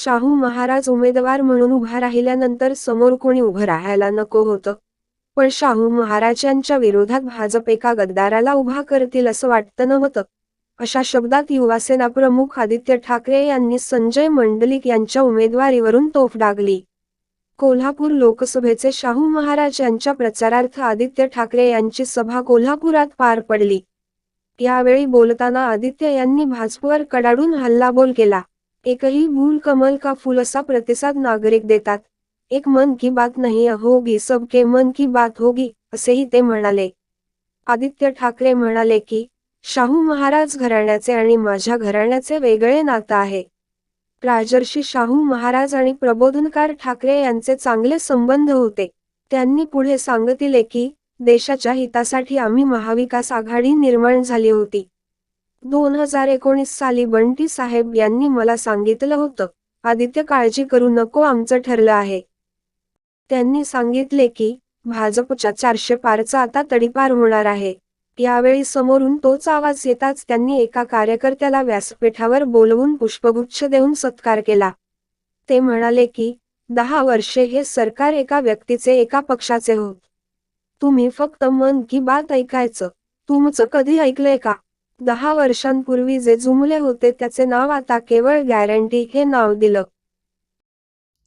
शाहू महाराज उमेदवार म्हणून उभा राहिल्यानंतर समोर कोणी उभं राहायला नको होतं. पण शाहू महाराजांच्या विरोधात भाजप एका गद्दाराला उभा करतील असं वाटतं नव्हतं. अशा शब्दात युवासेना प्रमुख आदित्य ठाकरे यांनी संजय मंडलिक यांच्या उमेदवारीवरून तोफ डागली. कोल्हापूर लोकसभेचे शाहू महाराज यांच्या प्रचारार्थ आदित्य ठाकरे यांची सभा कोल्हापुरात पार पडली. यावेळी बोलताना आदित्य यांनी भाजपवर कडाडून हल्लाबोल केला. एकही भूल कमल का फूल असा प्रतिसाद नागरिक देतात. एक मन की बात नाही होगी सबके मन की बात होगी असेही ते म्हणाले. आदित्य ठाकरे म्हणाले की शाहू महाराज घराण्याचे आणि माझ्या घराण्याचे वेगळे नातं आहे. राजर्षी शाहू महाराज आणि प्रबोधनकार ठाकरे यांचे चांगले संबंध होते. त्यांनी पुढे सांगितले की देशाच्या हितासाठी आम्ही महाविकास आघाडी निर्माण झाली होती. दोन हजार एकोणीस साली बंटी साहेब यांनी मला सांगितलं होतं आदित्य काळजी करू नको आमचं ठरलं आहे. त्यांनी सांगितले की भाजपच्या चारशे पारचा आता तडीपार होणार आहे. यावेळी समोरून तोच आवाज येताच त्यांनी एका कार्यकर्त्याला व्यासपीठावर बोलवून पुष्पगुच्छ देऊन सत्कार केला. ते म्हणाले की दहा वर्षे हे सरकार एका व्यक्तीचे एका पक्षाचे होत तुम्ही फक्त मन की बात ऐकायचं. तुमचं कधी ऐकलंय का? दहा वर्षांपूर्वी जे जुमले होते त्याचे नाव आता केवळ गॅरंटी हे नाव दिलं.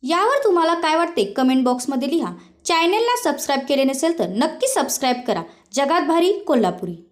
यावर तुम्हाला काय वाटते? कमेंट बॉक्समध्ये लिहा. चॅनेलला सबस्क्राईब केले नसेल तर नक्की सबस्क्राईब करा. जगात भारी कोल्हापुरी.